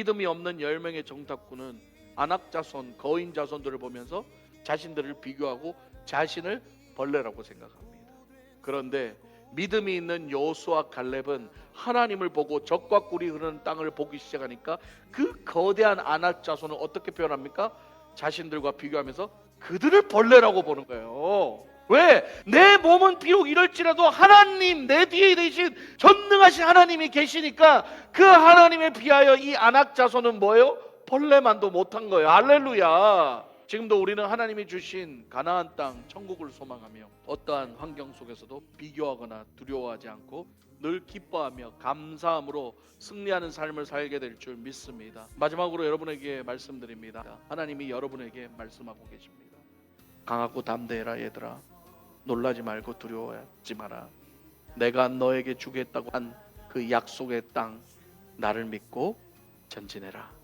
믿음이 없는 10명의 정탐꾼은 안악자손, 거인 자손들을 보면서 자신들을 비교하고 자신을 벌레라고 생각합니다. 그런데 믿음이 있는 여호수아 갈렙은 하나님을 보고 적과 꿀이 흐르는 땅을 보기 시작하니까 그 거대한 안악 자손을 어떻게 표현합니까? 자신들과 비교하면서 그들을 벌레라고 보는 거예요. 왜? 내 몸은 비록 이럴지라도 하나님 내 뒤에 계신 전능하신 하나님이 계시니까 그 하나님에 비하여 이 안악자손은 뭐예요? 벌레만도 못한 거예요. 할렐루야. 지금도 우리는 하나님이 주신 가나안 땅 천국을 소망하며 어떠한 환경 속에서도 비교하거나 두려워하지 않고 늘 기뻐하며 감사함으로 승리하는 삶을 살게 될 줄 믿습니다. 마지막으로 여러분에게 말씀드립니다. 하나님이 여러분에게 말씀하고 계십니다. 강하고 담대해라 얘들아. 놀라지 말고 두려워하지 마라. 내가 너에게 주겠다고 한 그 약속의 땅 나를 믿고 전진해라.